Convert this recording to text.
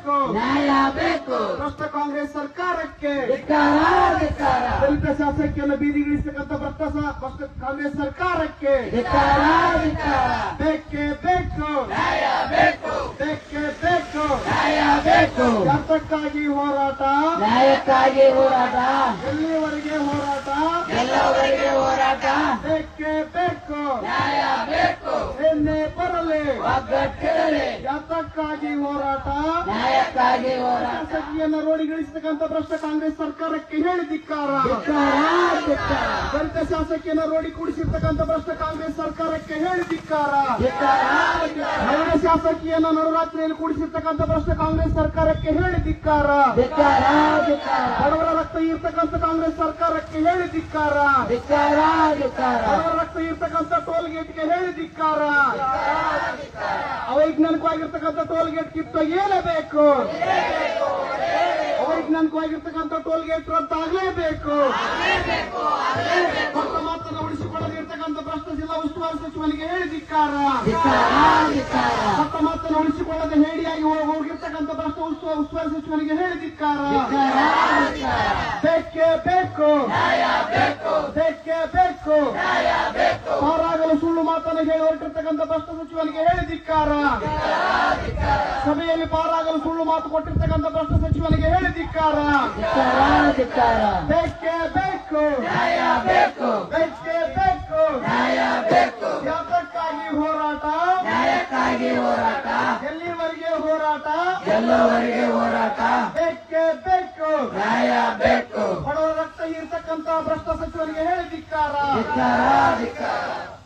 ಬೇಕೇ ನ್ಯಾಯ ಬೇಕು. ಭ್ರಷ್ಟ ಕಾಂಗ್ರೆಸ್ ಸರ್ಕಾರಕ್ಕೆ ದಲಿತ ಶಾಸಕಿಯನ್ನು ಬೀದಿಗಿಳಿಸತಕ್ಕಂಥ ಭ್ರಷ್ಟ ಭ್ರಷ್ಟ ಕಾಂಗ್ರೆಸ್ ಸರ್ಕಾರಕ್ಕೆ ಬೇಕೇ ಬೇಕು. ನ್ಯಾಯ ಬೇಕು. ಬೇಕೇ ಬೇಕು. ನ್ಯಾಯ ಬೇಕು. ಯಾತಕ್ಕಾಗಿ ಹೋರಾಟ? ನ್ಯಾಯಕ್ಕಾಗಿ ಹೋರಾಟ. ಎಲ್ಲಿವರೆಗೆ ಹೋರಾಟ? ಎಲ್ಲವರೆಗೆ ಹೋರಾಟ? ಬೇಕೇ ಬೇಕು. ನ್ಯಾಯ ಬೇಕು. ಏನೇ ಬರಲಿ. ಒಗ್ಗಟ್ಟಿರಲಿ ಯಾತಕ್ಕಾಗಿ ಹೋರಾಟ? ನ್ಯಾಯಕ್ಕಾಗಿ ಹೋರಾಟ. ರೋಡಿಗಿಳಿಸತಕ್ಕಂಥ ಭ್ರಷ್ಟ ಕಾಂಗ್ರೆಸ್ ಸರ್ಕಾರಕ್ಕೆ ಹೇಳಿ ಧಿಕ್ಕಾರ ದಲಿತ ಶಾಸಕಿಯನ್ನು ರೋಡಿ ಕೂಡಿಸಿರ್ತಕ್ಕಂಥ ಭ್ರಷ್ಟ ಕಾಂಗ್ರೆಸ್ ಸರ್ಕಾರಕ್ಕೆ ಹೇಳಿ ಧಿಕ್ಕಾರ ಶಾಸಕಿಯನ್ನು ನಡುರಾತ್ರಿಯಲ್ಲಿ ಕೂಡಿಸಿರ್ತಕ್ಕಂಥ ಪ್ರಶ್ನೆ ಕಾಂಗ್ರೆಸ್ ಸರ್ಕಾರಕ್ಕೆ ಹೇಳಿ ಧಿಕ್ಕಾರ. ಬಡವರ ರಕ್ತ ಇರ್ತಕ್ಕಂಥ ಕಾಂಗ್ರೆಸ್ ಸರ್ಕಾರಕ್ಕೆ ಹೇಳಿ ಧಿಕ್ಕಾರ. ಬಡವರ ರಕ್ತ ಇರ್ತಕ್ಕಂಥ ಟೋಲ್ ಗೇಟ್ಗೆ ಹೇಳಿ ಧಿಕ್ಕಾರ. ಅವೈಜ್ಞಾನಿಕವಾಗಿರ್ತಕ್ಕಂಥ ಟೋಲ್ ಗೇಟ್ ಕಿತ್ತ ಏನೇ ಬೇಕು. ಅವೈಜ್ಞಾನಿಕವಾಗಿರ್ತಕ್ಕಂಥ ಟೋಲ್ ಗೇಟ್ ರದ್ದಾಗಲೇಬೇಕು ಉಳಿಸಿಕೊಳ್ಳದಿರ್ತಕ್ಕಂಥ ಮಾತನ್ನು ಉಳಿಸಿಕೊಳ್ಳದೆ ಜಿಲ್ಲಾ ಉಸ್ತುವಾರಿ ಸಚಿವನಿಗೆ ಹೇಳಿ ಧಿಕ್ಕಾರ. ಕೊಟ್ಟ ಮಾತನ್ನು ಉಳಿಸಿಕೊಳ್ಳದೆ ಹೇಡಿಯಾಗಿ ಹೋಗಿರ್ತಕ್ಕಂಥ ಭ್ರಷ್ಟ ಉಸ್ತುವ ಉಸ್ತುವಾರಿ ಸಚಿವನಿಗೆ ಹೇಳಿ ಧಿಕ್ಕಾರ. ಬೇಕೇ ಬೇಕು. ಬೇಕೇ. ಬೇಕು ಪಾರಾಗಲು ಸುಳ್ಳು ಮಾತನ್ನು ಹೇಳಿ ಹೊರಟಿರ್ತಕ್ಕಂಥ ಭ್ರಷ್ಟ ಸಚಿವನಿಗೆ ಹೇಳಿ ಧಿಕ್ಕಾರ. ಸಭೆಯಲ್ಲಿ ಪಾರಾಗಲು ಸುಳ್ಳು ಮಾತು ಕೊಟ್ಟಿರ್ತಕ್ಕಂಥ ಭ್ರಷ್ಟ ಸಚಿವನಿಗೆ ಹೇಳಿ ಧಿಕ್ಕಾರ. ಬೇಕೇ. ಬೇಕು ಎಲ್ಲವರಿಗೆ ಹೋರಾಟ. ಬೇಕೇ ಬೇಕು. ನ್ಯಾಯ ಬೇಕು. ಬಡವರ ರಕ್ತ ಇರ್ತಕ್ಕಂತ ಭ್ರಷ್ಟ ಸಚಿವರಿಗೆ ಹೇಳಿ ಧಿಕ್ಕಾರ. ಧಿಕ್ಕಾರ ಧಿಕ್ಕಾರ.